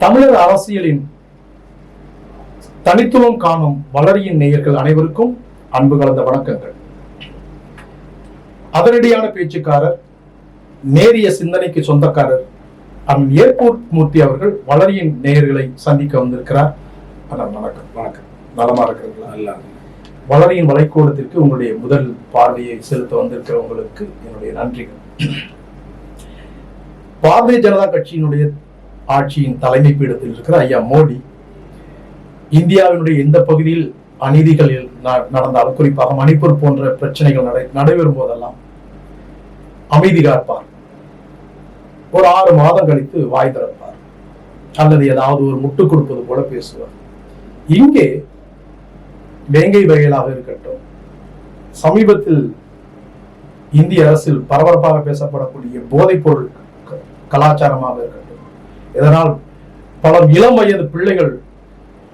தமிழர் அரசியலின் தனித்துவம் காணும் வளரியின் நேயர்கள் அனைவருக்கும் அன்பு கலந்த வணக்கங்கள். அதிரடியான பேச்சுக்காரர் நேரிய சிந்தனைக்கு சொந்தக்காரர் அண்ணன் ஏர்போர்ட் மூர்த்தி அவர்கள் வளரியின் நேயர்களை சந்திக்க வந்திருக்கிறார். அண்ணன் வணக்கம். வணக்கம். நலமா இருக்கிறீங்களா நல்லா வளரியின் வளைகோலத்திற்கு உங்களுடைய முதல் பார்வையை செலுத்த வந்திருக்கிற உங்களுக்கு என்னுடைய நன்றிகள். பாரதிய ஜனதா கட்சியினுடைய ஆட்சியின் தலைமை பீடத்தில் இருக்கிற ஐயா மோடி இந்தியாவினுடைய எந்த பகுதியில் அநீதிகள் நடந்தாலும் குறிப்பாக மணிப்பூர் போன்ற பிரச்சனைகள் நடை நடைபெறும் போதெல்லாம் அமைதி காப்பார். ஒரு ஆறு மாதம் கழித்து வாய் திறப்பார். அல்லது ஏதாவது ஒரு முட்டு கொடுப்பது போல பேசுவார். இங்கே வேங்கை வகையிலாக இருக்கட்டும் சமீபத்தில் இந்திய அரசில் பரபரப்பாக பேசப்படக்கூடிய போதைப்பொருள் க- கலாச்சாரமாக இருக்கட்டும் இதனால் பல இளம் வயது பிள்ளைகள்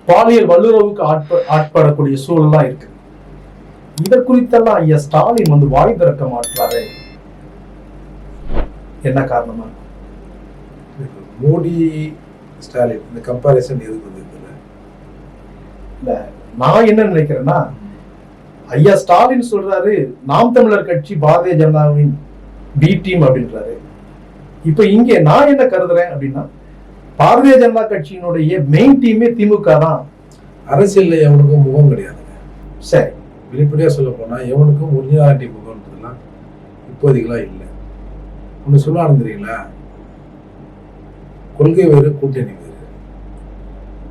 பாலியல் வல்லுறவுக்கு ஆட்ப ஆட்படக்கூடிய சூழலாம் இருக்கு. இத குறித்தெல்லாம் ஐயா ஸ்டாலின் வந்து வாய் திறக்க மாட்டாரே. என்ன காரணமா? மோடி ஸ்டாலின் இந்த கம்பாரிசன் எதுக்கு இல்ல நான் என்ன நினைக்கிறேன்னா ஐயா ஸ்டாலின் சொல்றாரு நாம் தமிழர் கட்சி பாரதிய ஜனதாவின் பி டீம் அப்படின்றாரு. இப்ப இங்கே நான் என்ன கருதுறேன் அப்படின்னா பாரதிய ஜனதா கட்சியினுடைய மெயின் டீமே திமுக தான். அரசியல்ல எவனுக்கும் முகம் கிடையாதுங்க. சரி. வெளிப்படையா சொல்ல போனா எவனுக்கும் ஒரிஜினாலிட்டி முகம்ன்றதுலாம் இப்போதைக்கெல்லாம் இல்லை. ஒன்று சொல்லுவானு தெரியுங்களா கொள்கை வேறு கூட்டணி வேறு.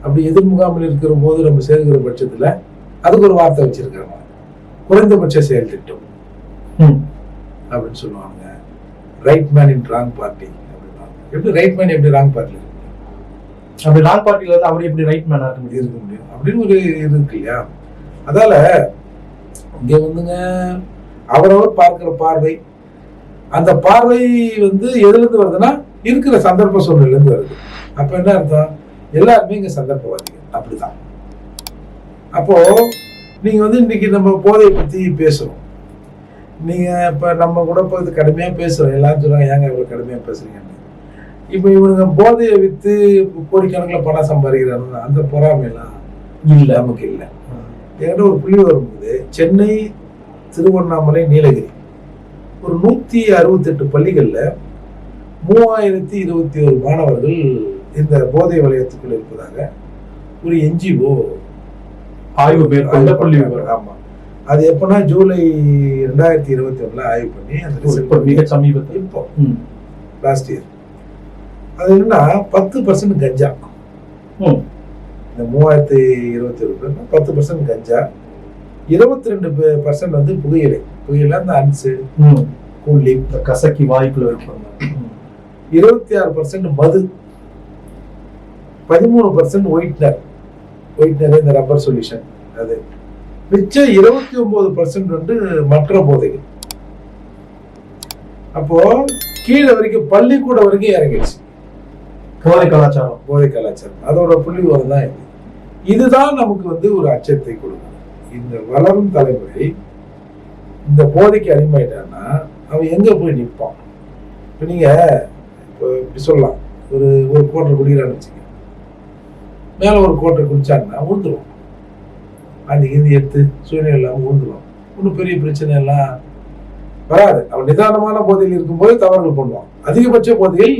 அப்படி எதிர்முகாமில் இருக்கிற போது நம்ம சேர்க்கிற பட்சத்துல அதுக்கு ஒரு வார்த்தை வச்சிருக்காங்க. குறைந்தபட்ச செயல் திட்டம். ம். அப்படின்னு சொல்லுவாங்க. Right man in wrong party அப்படின்வாங்க எப்படி? ரைட் மேன் எப்படி? ராங் பார்ட்டியில் அப்படி லாங் பார்ட்டில இருந்து அவர் எப்படி ரைட் மேனாக இருக்க முடியும்? இருக்க முடியும். அப்படின்னு ஒரு இது இருக்கு இல்லையா? அதால இங்க வந்துங்க அவரவர் பார்க்கிற பார்வை அந்த பார்வை வந்து எதுலேருந்து வருதுன்னா இருக்கிற சந்தர்ப்ப சூழ்நிலேருந்து வருது. அப்போ என்ன அர்த்தம்? எல்லாருமே இங்கே சந்தர்ப்பவாதிகள். அப்படிதான். அப்போ நீங்கள் வந்து இன்னைக்கு நம்ம போதையை பற்றி பேசுகிறோம் நீங்கள் இப்போ நம்ம கூட இப்போ இது கடுமையாக பேசுகிறோம் எல்லாரும் சொல்லுவாங்க ஏங்க இவ்வளோ கடுமையாக பேசுகிறீங்க இப்ப இவனுங்க போதையை வித்து கோடிக்கணக்கில் பணம் சம்பாதிக்கிறாங்க அந்த பொறாமையெல்லாம் இல்ல. நமக்கு இல்லை. என்கிட்ட ஒரு புள்ளி வரும்போது சென்னை திருவண்ணாமலை நீலகிரி. ஒரு நூத்தி அறுபத்தெட்டு பள்ளிகள்ல மூவாயிரத்தி இருபத்தி ஒரு மாணவர்கள் இந்த போதை வலயத்துக்குள் இருப்பதாக ஒரு என்ஜிஓ ஆய்வு மேற்கொண்ட புள்ளி விவரம். ஆமா. அது எப்பன்னா ஜூலை ரெண்டாயிரத்தி இருபத்தி ஒண்ணுல ஆய்வு பண்ணி அந்த மிக சமீபத்தில்? இப்போ. லாஸ்ட் இயர் அது என்னன்னா பத்து பர்சன்ட் கஞ்சா. ம். இந்த மூவாயிரத்தி இருபத்தி பேர் பத்து பர்சன்ட் கஞ்சா. இருபத்தி ரெண்டு பர்சன்ட் வந்து புகையிலை புகையில அந்த அன்சு ம். கூலி. கசக்கி வாய்க்குள்ள வைப்பாங்க. இருபத்தி ஆறு பர்சன்ட் மது. பதிமூணு பர்சன்ட் ஒயிட்னர் ஒயிட்னர் இந்த ரப்பர் சொல்யூஷன் அது. மிச்சம் இருபத்தி ஒன்பது பர்சன்ட் வந்து மற்ற போதைகள். அப்போ கீழே வரைக்கும் பள்ளிக்கூட வரைக்கும் இறங்கிடுச்சு. போதை கலாச்சாரம் போதை கலாச்சாரம். அதோட புள்ளி விவரம் தான் இது. இதுதான் நமக்கு வந்து ஒரு அச்சத்தை கொடுக்கும் இந்த வளரும் தலைமுறை இந்த போதைக்கு அடிமையிட்டான்னா அவன் எங்க போய் நிற்பான் இப்போ நீங்க இப்போ இப்படி சொல்லலாம். ஒரு ஒரு கோட்டை குடிக்கிறான்னு வச்சுக்க மேலே ஒரு கோட்டை குடிச்சாங்கன்னா ஊந்துருவான் அந்த இந்தி எடுத்து சூழ்நிலை இல்லாமல் ஊந்துருவான் ஒன்றும் பெரிய பிரச்சனை எல்லாம் வராது. அவன் நிதானமான போதையில் இருக்கும்போது தவறுகள் பண்ணுவான். அதிகபட்ச போதையில்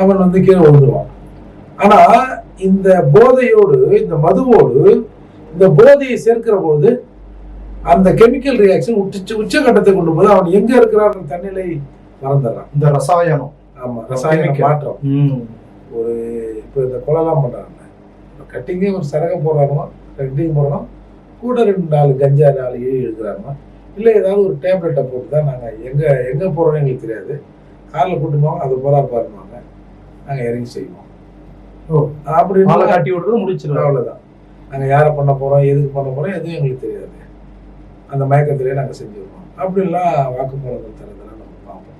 அவன் வந்து கீழே விழுந்துருவான். ஆனா இந்த போதையோடு இந்த மதுவோடு இந்த போதையை சேர்க்கிற போது அந்த கெமிக்கல் ரியாக்ஷன் உச்ச உச்சகட்டத்தை கொண்டு போது அவன் எங்க இருக்கிறான் தன்னிலை மறந்துடுறான். இந்த ரசாயனம். ஆமா ரசாயன. மாற்றம். ஒரு இப்போ இந்த கொலைலாம் பண்றாங்க. கட்டிங்கே ஒரு சரகை போடுறாங்கன்னா கட்டிங் போடுறோம் கூட ரெண்டு நாலு கஞ்சா நாலு இழி எடுக்கிறாங்க இல்லை ஏதாவது ஒரு டேப்லெட்டை போட்டு தான் நாங்கள் எங்கே எங்கே போகிறோன்னு எங்களுக்கு தெரியாது. காரில் கூட்டு போவோம் அது போகிறா பாருவாங்க நாங்கள் இறங்கி செய்வோம். ஓ. ஆளை அப்படின்னு காட்டி விடுறது முடிச்சிருவாங்க அவ்வளோதான் நாங்கள் யாரை பண்ண போகிறோம் எதுக்கு பண்ண போகிறோம் எதுவும் எங்களுக்கு தெரியாது. அந்த மயக்கத்திலே நாங்கள் செஞ்சுருக்கோம் அப்படிலாம் வாக்குமூலங்கள் தரதெல்லாம் நம்ம பார்ப்போம்.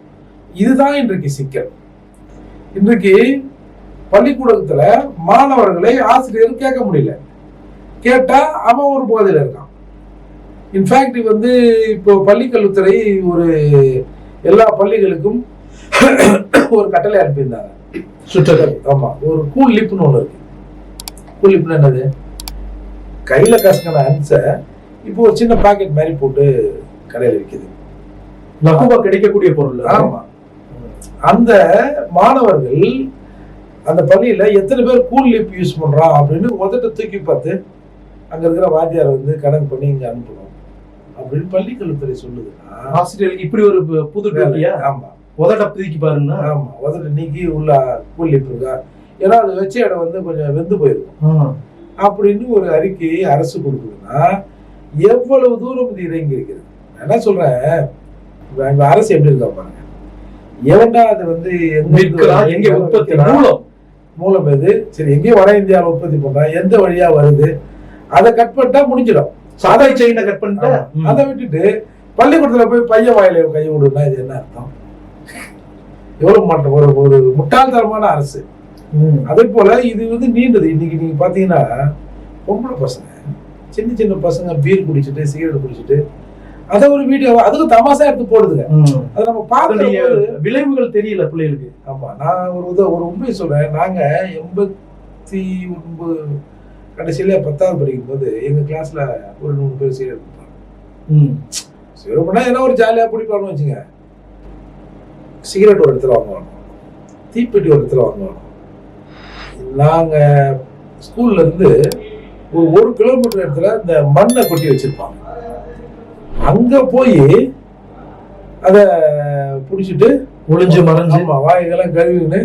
இதுதான் இன்றைக்கு சிக்கல். இன்றைக்கு பள்ளிக்கூடத்துல மாணவர்களை ஆசிரியர் கேட்க முடியல. கேட்டா அவன் ஒரு போதையில இருக்கான். இன்ஃபேக்ட் வந்து இப்போ பள்ளிக்கல்வித்துறை ஒரு எல்லா பள்ளிகளுக்கும் ஒரு கட்டளை அனுப்பியிருந்தாங்க. சுற்றல் ஆமா ஒரு கூல் லிப்னு ஒண்ணு இருக்கு. கூல் லிப்னு என்னது? கையில கசக்கின அன்ச இப்போ ஒரு சின்ன பாக்கெட் மாதிரி போட்டு கடையில விற்கிது லகுவா கிடைக்கக்கூடிய பொருள். ஆமா. அந்த மாணவர்கள் அந்த பள்ளியில எத்தனை பேர் கூல் லிப் யூஸ் பண்றான் அப்படின்னு உதட்ட தூக்கி பார்த்து அங்க இருக்கிற வாத்தியார் வந்து கணக்கு பண்ணி இங்க அனுப்பணும். அப்படின்னு பள்ளிக்கல்வித்துறை சொல்லுதுன்னா ஆசிரியர்களுக்கு இப்படி ஒரு புது டூட்டியா ஆமா. உதட்ட பிதிக்கி பாருன்னா? ஆமா உதட்ட நீக்கி உள்ள கூல் லிப் இருக்கா ஏன்னா அது வச்ச இடம் வந்து கொஞ்சம் வெந்து போயிருக்கும். அப்படின்னு ஒரு அறிக்கையை அரசு கொடுக்குதுன்னா எவ்வளவு தூரம் இது இறங்கி இருக்கிறது நான் என்ன சொல்றேன்? அரசு எப்படி இருக்கா பாருங்க. எவன்டா அது வந்து எங்க உற்பத்தி மூலம். மூலம் எது? சரி எங்கேயும் வட இந்தியாவில் உற்பத்தி பண்றான். எந்த வழியா வருது? அதை கட் பண்ணிட்டா முடிஞ்சிடும். சாதாய் செயினை கட் பண்ணிட்டா. அதை விட்டுட்டு பள்ளிக்கூடத்துல போய் பையன் வாயில கை விடுனா இது என்ன அர்த்தம்? எவ்வளவு மாற்றம் ஒரு ஒரு முட்டாள்தனமான அரசு. அதே போல இது வந்து நீண்டது. இன்னைக்கு நீங்க பாத்தீங்கன்னா பொம்பளை பசங்க சின்ன சின்ன பசங்க பீர் குடிச்சிட்டு சிகரெட் குடிச்சிட்டு அதை ஒரு வீடியோ அதுக்கு தமாசா எடுத்து போடுதுங்க. அதை நம்ம பார்க்கணும் விளைவுகள் தெரியல பிள்ளைகளுக்கு. ஆமா நான் ஒரு உத ஒரு உண்மையை சொல்றேன். நாங்க எண்பத்தி ஒன்பது கடைசியில பத்தாவது படிக்கும் போது எங்க கிளாஸ்ல ஒரு நூறு பேர் சிகரெட் குடிப்பாங்க. பண்ணா ஏன்னா ஒரு ஜாலியா குடிப்பான்னு வச்சுங்க சிகரெட் ஒரு இடத்துல வாங்குவாங்க தீப்பெட்டி ஒரு இடத்துல வாங்குவாங்க நாங்க ஸ்கூல்ல இருந்து ஒரு ஒரு கிலோமீட்டர் இடத்துல இந்த மண்ணை கொட்டி வச்சிருப்பாங்க. அங்க போய் அத புடிச்சிட்டு ஒளிஞ்சு மறைஞ்சு. ஆமா வாய்கெல்லாம் கழுவின்னு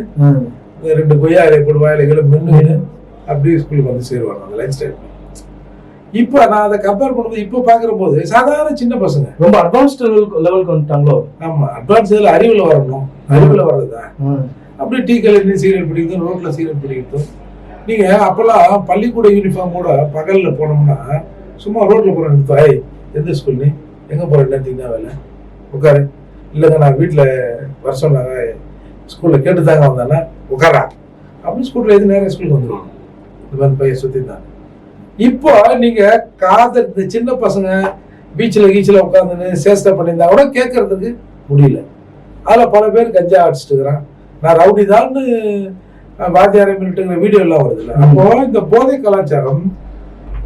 ரெண்டு கொய்யா இலை போட்டு வாயிலைகளை மென்னுன்னு அப்படியே ஸ்கூலுக்கு வந்து சேருவாங்க அந்த லைஃப் ஸ்டைல். இப்போ நான் அதை கம்பேர் பண்ணும்போது இப்போ பார்க்குற போது சாதாரண சின்ன பசங்க. ரொம்ப அட்வான்ஸ்ட் லெவலுக்கு வந்துட்டாங்களோ? ஆமா அட்வான்ஸ் இதில் அறிவில் வரணும். அறிவில் வர்றதுதான். அப்படியே டீ கடையில் சீரியல் பிடிக்கிறதும் ரோட்ல சீரியல் பிடிக்கிறதும். நீங்க அப்பெல்லாம் பள்ளிக்கூட யூனிஃபார்மோட பகல்ல போனோம்னா சும்மா ரோட்ல போற நிறுத்தம் ஏய் எந்த ஸ்கூல் நீ? எங்க போற நேரத்துக்கு வேலை? உட்காரு. இல்லைங்க நான் வீட்டில் வர சொன்னாங்க. ஸ்கூல்ல கேட்டு தாங்க வந்தானே உட்காரா. அப்படின்னு ஸ்கூல்ல எது நேரம் ஸ்கூலுக்கு வந்துருவாங்க. இந்த மாதிரி பையன் சுத்தி தான் இப்போ நீங்க காதல் இந்த சின்ன பசங்க பீச்சில் கீச்சில் உட்காந்துன்னு சேஷ்டை பண்ணியிருந்தா கூட கேட்கறதுக்கு முடியல. அதில் பல பேர் கஞ்சா அடிச்சிட்டு இருக்கிறான். நான் ரவுடி தான்னு வாத்தியாரை மினிட்டுங்கிற வீடியோ எல்லாம் வருது அப்போ இந்த போதை கலாச்சாரம்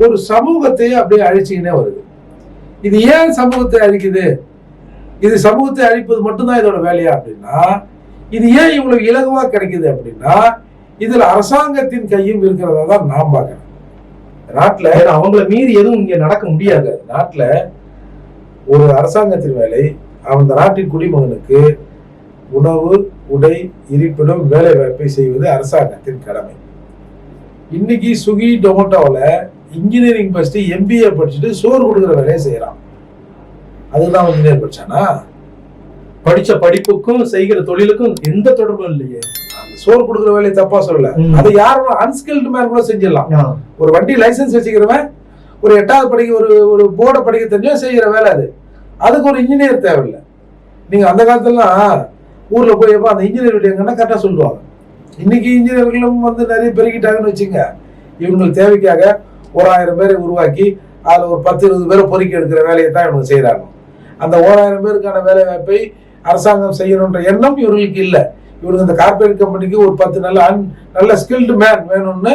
ஒரு சமூகத்தை அப்படியே அழிச்சுக்கினே வருது. இது ஏன் சமூகத்தை அழிக்குது? இது சமூகத்தை அழிப்பது மட்டும்தான் இதோட வேலையா அப்படின்னா இது ஏன் இவ்வளவு இலகுவா கிடைக்குது அப்படின்னா இதுல அரசாங்கத்தின் கையும் இருக்கிறதா தான் நான் பார்க்கிறேன். நாட்டில் அவங்கள மீறி எதுவும் இங்கே நடக்க முடியாது. நாட்டில் ஒரு அரசாங்கத்தின் வேலை அந்த நாட்டின் குடிமகனுக்கு உணவு உடை இருப்பிடம் வேலை வாய்ப்பை செய்வது அரசாங்கத்தின் கடமை. இன்னைக்கு சுகி டொமோட்டோவில் இன்ஜினியரிங் படிச்சுட்டு எம்பிஏ படிச்சுட்டு சோறு கொடுக்குற வேலையை செய்கிறான் அதுதான் இன்ஜினியர் படித்தானா படித்த படிப்புக்கும் செய்கிற தொழிலுக்கும் எந்த தொடர்பும் இல்லையே. சோறு கொடுக்குற வேலையை தப்பா சொல்லல. ம். அதை யாரும் அன்ஸ்கில்டு மேன் கூட செஞ்சிடலாம். ஒரு வண்டி லைசென்ஸ் வச்சுக்கிறவன் ஒரு எட்டாவது படிக்க ஒரு ஒரு போர்டை படிக்க தெரிஞ்சோ செய்கிற வேலை அது. அதுக்கு ஒரு இன்ஜினியர் தேவையில்லை. நீங்க அந்த காலத்துலலாம் ஊர்ல போய் எப்போ அந்த இன்ஜினியர் எங்கன்னா கரெக்டாக சொல்லுவாங்க. இன்னைக்கு இன்ஜினியர்களும் வந்து நிறைய பெருகிட்டாங்கன்னு வச்சுங்க. இவங்களுக்கு தேவைக்காக ஒரு ஆயிரம் பேரை உருவாக்கி அதில் ஒரு பத்து இருபது பேரை பொறுக்கி எடுக்கிற வேலையை தான் இவங்க செய்கிறாங்க அந்த ஓராயிரம் பேருக்கான வேலை வாய்ப்பை அரசாங்கம் செய்யணுன்ற எண்ணம் இவர்களுக்கு இல்லை. இவருக்கு இந்த கார்பரேட் கம்பெனிக்கு ஒரு பத்து நல்ல நல்ல ஸ்கில்டு மேன் வேணும்னு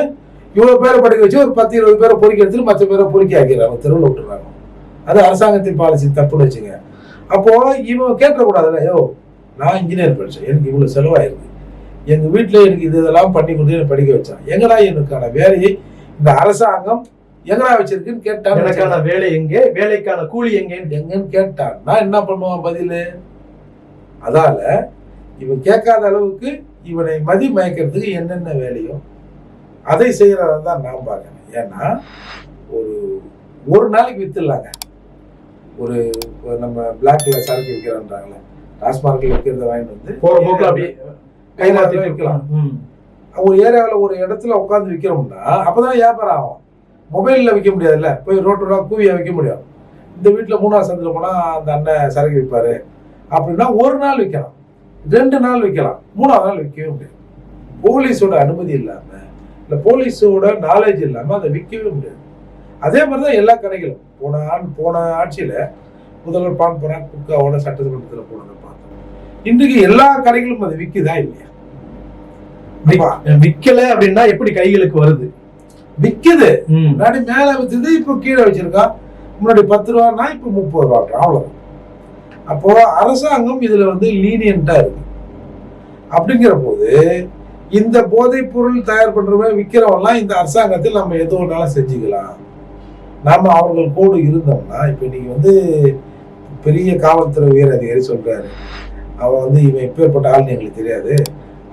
இவ்வளோ பேரை படிக்க வச்சு ஒரு பத்து இருபது பேரை பொறுக்கி எடுத்துட்டு மற்ற பேரை பொறுக்கி ஆக்கிறாங்க தெருவில் விட்டுறாங்க அது அரசாங்கத்தின் பாலிசி தப்புன்னு வச்சுங்க. அப்போ இவன் கேட்கக்கூடாதுல்ல யோ நான் இன்ஜினியர் படித்தேன் எனக்கு இவ்வளோ செலவாயிருக்கு. எங்கள் வீட்டில் எனக்கு இது இதெல்லாம் பண்ணி கொடுத்து எனக்கு படிக்க வச்சான். எங்கடா எனக்கான வேலையை இந்த அரசாங்கம் எங்கடா வச்சிருக்குன்னு கேட்டான் எனக்கான வேலை எங்கே? வேலைக்கான கூலி எங்கேன்னு எங்கன்னு கேட்டான். நான் என்ன பண்ணுவான் பதில்? அதால இவன் கேட்காத அளவுக்கு இவனை மதி மயக்கிறதுக்கு என்னென்ன வேலையோ அதை செய்யறத தான் நான் பார்க்கறேன். ஏன்னா ஒரு ஒரு நாளைக்கு வித்துடலாங்க. ஒரு நம்ம பிளாக்ல சரக்கு விற்கிறான்றாங்களே டாஸ்மார்க்கில் விற்கிறத வாங்கிட்டு வந்து அப்படியே கைமாத்தி விற்கலாம். ஒரு ஏரியாவில் ஒரு இடத்துல உட்காந்து விற்கிறோம்னா அப்பதான் வியாபாரம் ஆகும். மொபைலில் விற்க முடியாதுல்ல போய் ரோட்டு ரோட் கூவியா விற்க முடியும். இந்த வீட்டில் மூணாவது சந்தில் போனால் அந்த அண்ணன் சரக்கு விற்பாரு. அப்படின்னா ஒரு நாள் விற்கலாம் ரெண்டு நாள் விற்கலாம் மூணாவது நாள் விற்கவே முடியாது. போலீஸோட அனுமதி இல்லாமல் இல்லை போலீஸோட நாலேஜ் இல்லாமல் அதை விற்கவே முடியாது. அதே மாதிரி தான் எல்லா கடைகளும். போன ஆண் போன ஆட்சியில் முதல்வர் பான் பராக் குட்காவோட சட்டமன்றத்தில் போனதை பார்த்தோம். இன்றைக்கு எல்லா கடைகளும் அது விற்குதா இல்லையா? விக்கல அப்படின்னா எப்படி கைகளுக்கு வருது? விக்குது. ம். முன்னாடி மேல வித்துது இப்போ கீழே வச்சிருக்கான் முன்னாடி பத்து ரூபான்னா இப்போ முப்பது ரூபான்றான் அவ்வளவு அப்போ அரசாங்கம் இதுல வந்து லீனியண்டா இருக்கு. அப்படிங்கிற போது இந்த போதைப் பொருள் தயார் பண்றவன் விற்கிறவன்லாம் இந்த அரசாங்கத்தில் நம்ம எது வேணாலும் செஞ்சுக்கலாம். நாம அவர்கள் கோடு இருந்தோம்னா இப்போ நீங்க வந்து பெரிய காவல்துறை உயர் அதிகாரி சொல்றாரு. அவன் வந்து இவன் எப்பேற்பட்ட ஆள்னு எங்களுக்கு தெரியாது.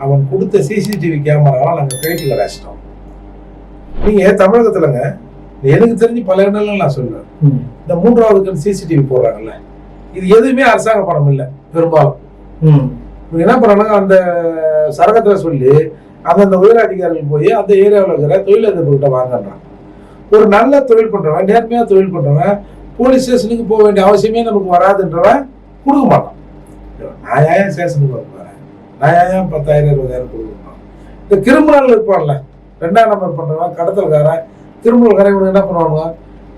அவன் கொடுத்த சிசிடிவி கேமராவை நாங்கள் கழட்டி கடாச்சிட்டோம் நீங்க தமிழகத்துலங்க எனக்கு தெரிஞ்சு பல இடங்கள்ல நான் சொல்றேன். இந்த மூன்றாவது கண் சிசிடிவி போடுறாங்கல்ல இது எதுவுமே அரசாங்க பணம் இல்லை பெரும்பாலும். என்ன பண்றாங்க அந்த சரகத்துல சொல்லி அந்தந்த உயர் அதிகாரிகள் போய் அந்த ஏரியாவில் இருக்கிற தொழிலதிபர்கிட்ட வாங்கன்றான் ஒரு நல்ல தொழில் பண்றவன் நேர்மையா தொழில் பண்றவன் போலீஸ் ஸ்டேஷனுக்கு போக வேண்டிய அவசியமே நமக்கு வராதுன்றவன் கொடுக்க மாட்டான். நான் ஏன் ஸ்டேஷனுக்கு வர போறேன் நான் ஏன் பத்தாயிரம் இருபதாயிரம் கொடுக்கணும்? இந்த கிரிமினல் இருப்பான்ல ரெண்டாம் நம்பர் பண்றவன் கடத்தல்காரன் கிரிமினல்காரன் இவங்க என்ன பண்ணுவானுங்க?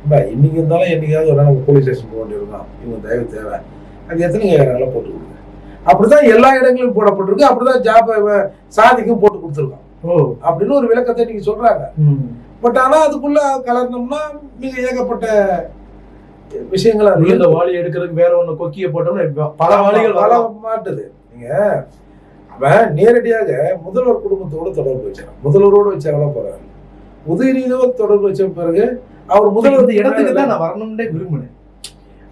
"பா, இன்னைக்கு இருந்தாலும் என்னைக்காவது ஒரு நாள் போலீஸ் ஸ்டேஷன் போக வேண்டியிருக்கோம். இவங்க தயவு தேவை. அது எத்தனை கேட்கறாங்களோ போட்டு கொடுங்க. அப்படிதான் எல்லா இடங்களிலும் போடப்பட்டிருக்கு. அப்படிதான் ஜாப் சாதிக்கும் போட்டு கொடுத்துருக்கோம் ஓ. அப்படின்னு ஒரு விளக்கத்தை நீங்க சொல்றாங்க. பட் ஆனா அதுக்குள்ள கலர்னோம்னா மிக ஏகப்பட்ட விஷயங்கள் அது விழுந்த வாளி எடுக்கிறதுக்கு வேற ஒண்ணு கொக்கிய போட்டோம்னா பல வாளிகள் பல மாட்டுது. நீங்க அவன் நேரடியாக முதல்வர் குடும்பத்தோட தொடர்பு வச்சான் முதல்வரோடு வச்சாங்களா போறாரு. உதயநிதியோட தொடர்பு வச்ச பிறகு அவர் முதல்ல இந்த முதல்வர் இடத்துக்கு தான் நான் வரணும்னே விரும்பினேன்.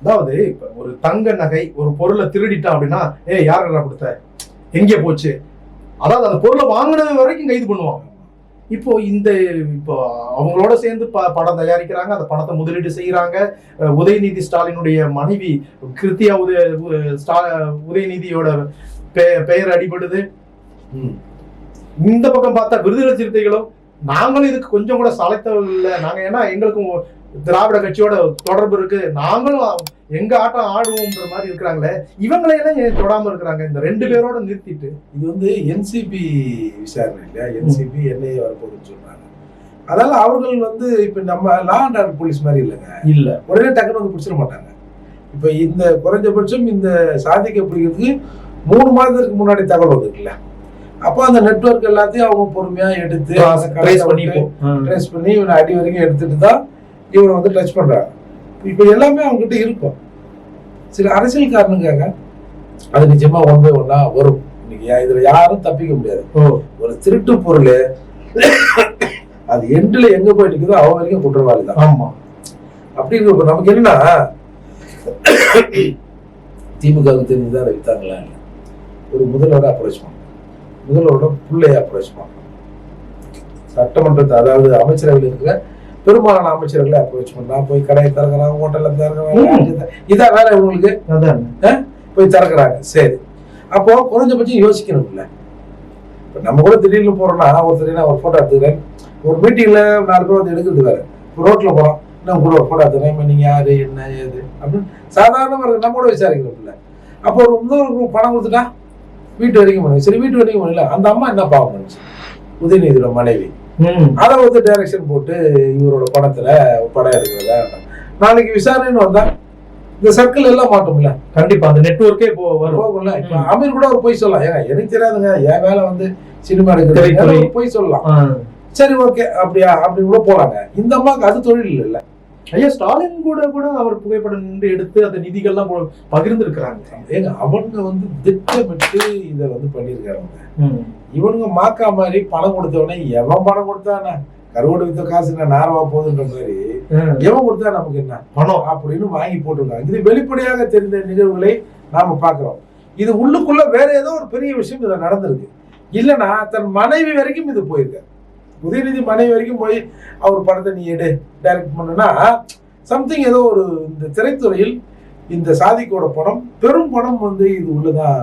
அதாவது இப்ப ஒரு தங்க நகை ஒரு பொருளை திருடிட்டான் அப்படின்னா ஏ யாருடா கொடுத்த? எங்கே போச்சு? அதாவது அந்த பொருளை வாங்கினது வரைக்கும் கைது பண்ணுவாங்க இப்போ இந்த இப்போ அவங்களோட சேர்ந்து ப படம் தயாரிக்கிறாங்க அந்த படத்தை முதலீடு செய்யறாங்க அஹ் உதயநிதி ஸ்டாலினுடைய மனைவி கிருத்தியா உதய ஸ்டா உதயநிதியோட பெ- பெயர் அடிபடுது. ம். இந்த பக்கம் பார்த்தா விருதுகளை சிறுத்தைகளும் நாங்களும் இதுக்கு கொஞ்சம் கூட சளைத்தவில்லை நாங்க ஏன்னா எங்களுக்கும் திராவிட கட்சியோட தொடர்பு இருக்கு. நாங்களும் எங்க ஆட்டம் ஆடுவோம்ன்ற மாதிரி இருக்கிறாங்களே இவங்களை எல்லாம் தொடாம இருக்கிறாங்க? இந்த ரெண்டு பேரோட நிறுத்திட்டு. இது வந்து என்சிபி விசாரணை இல்லையா? என்சிபி என்ஐஏ வரப்போகுதுன்னு சொல்றாங்க. அதனால அவர்கள் வந்து இப்ப நம்ம லா அண்ட் ஆர்டர் போலீஸ் மாதிரி இல்லைங்க. இல்ல. உடனே டக்குன்னு வந்து பிடிச்சிட மாட்டாங்க. இப்ப இந்த குறைஞ்சபட்சம் இந்த சாதிக்க பிடிக்கிறதுக்கு மூணு மாதத்துக்கு முன்னாடி தகவல் வந்துருக்குல்ல. அப்போ அந்த நெட்வொர்க் எல்லாத்தையும் அவங்க பொறுமையா எடுத்து ட்ரேஸ் பண்ணி. ட்ரேஸ் பண்ணி இவனை அடி வரைக்கும் எடுத்துட்டு தான் இவனை வந்து டச் பண்றாங்க. இப்போ எல்லாமே அவங்க கிட்ட இருக்கும். சில அரசியல் காரணங்காக அது நிச்சயமா ஒன் பை ஒன்னா வரும். இன்னைக்கு இதுல யாரும் தப்பிக்க முடியாது. ஒரு திருட்டு பொருள் அது எண்டுல எங்க போய் நிக்குதோ அவன் வரைக்கும் குற்றவாளி தான். ஆமா. அப்படி இருக்கப்ப நமக்கு என்னன்னா திமுகவுக்கு தெரிஞ்சுதான் அதை வித்தாங்களா இல்ல. ஒரு முதல்வரை அப்ரோச் பண்ணணும். முதல்வரோட பிள்ளைய அப்ரோச் பண்ணணும். சட்டமன்றத்தை அதாவது அமைச்சரவையில் இருக்கிற பெரும்பாலான அமைச்சர்களை அப்ரோச் பண்ணா போய் கடையை திறக்கிறாங்க ஹோட்டல்ல திறக்கிறாங்க இதான் வேலை இவங்களுக்கு அதான். போய் திறக்கிறாங்க. சரி. அப்போ குறைஞ்சபட்சம் யோசிக்கணும் இல்ல. இப்ப நம்ம கூட திடீர்னு போறோம்னா ஒருத்தர் நான் ஒரு போட்டோ எடுத்துக்கிறேன். ஒரு மீட்டிங்ல நாலு பேர் வந்து எடுக்கிறது வேற. இப்போ ரோட்ல போறோம். நான் கூட ஒரு போட்டோ எடுத்துக்கிறேன். இப்ப நீங்க யாரு என்ன ஏது? அப்படின்னு சாதாரண ஒரு நம்ம கூட விசாரிக்கிறோம் இல்ல. அப்போ ஒரு இன்னொரு பணம் கொடுத்துட்டா வீட்டு வரைக்கும் பண்ணுங்க சரி வீட்டு வரைக்கும் பண்ணல அந்த அம்மா என்ன பாவம் பண்ணுச்சு? உதயநிதியோட மனைவி. அதை வந்து டைரக்ஷன் போட்டு இவரோட படத்துல படம் எடுக்கிறதா. நாளைக்கு விசாரணைன்னு வந்தா இந்த சர்க்கிள் எல்லாம் மாட்டோம்ல? கண்டிப்பா அந்த நெட்வொர்க்கே இப்போ வரும். போகும்ல? இப்ப. அமீர் கூட ஒரு பொய் சொல்லலாம். ஏங்க எனக்கு தெரியாதுங்க. என் வேலை வந்து சினிமா. எடுக்கிறது பொய் சொல்லலாம். சரி ஓகே அப்படியா? அப்படி கூட போலாங்க. இந்த அம்மாவுக்கு அது தொழில் இல்ல ஐயா ஸ்டாலின் கூட கூட அவர் புகைப்படம் நின்று எடுத்து அந்த நிதிகள்லாம் பகிர்ந்து இருக்கிறாங்க ஏங்க அவங்க வந்து திட்டமிட்டு இதை வந்து பண்ணியிருக்காங்க. இவனுங்க மாக்கா மாதிரி பணம் கொடுத்தவனே எவன் பணம் கொடுத்தானே? கருவோடு வித்த காசு என்ன நேரமா போகுதுன்ற மாதிரி. எவன் கொடுத்தா நமக்கு என்ன? பணம். அப்படின்னு வாங்கி போட்டிருக்காங்க. இது வெளிப்படையாக தெரிந்த நிகழ்வுகளை நாம பார்க்கிறோம். இது உள்ளுக்குள்ள வேற ஏதோ ஒரு பெரிய விஷயம் இதுல நடந்திருக்கு. இல்லைன்னா தன் மனைவி வரைக்கும் இது போயிருக்கு. உதயநிதி மனைவி வரைக்கும் போய் அவர் படத்தை நீ எடு டைரக்ட் பண்ணுனா சம்திங் ஏதோ ஒரு இந்த திரைத்துறையில் இந்த சாதிக்கோட படம் பெரும் படம் வந்து இது உள்ளதான்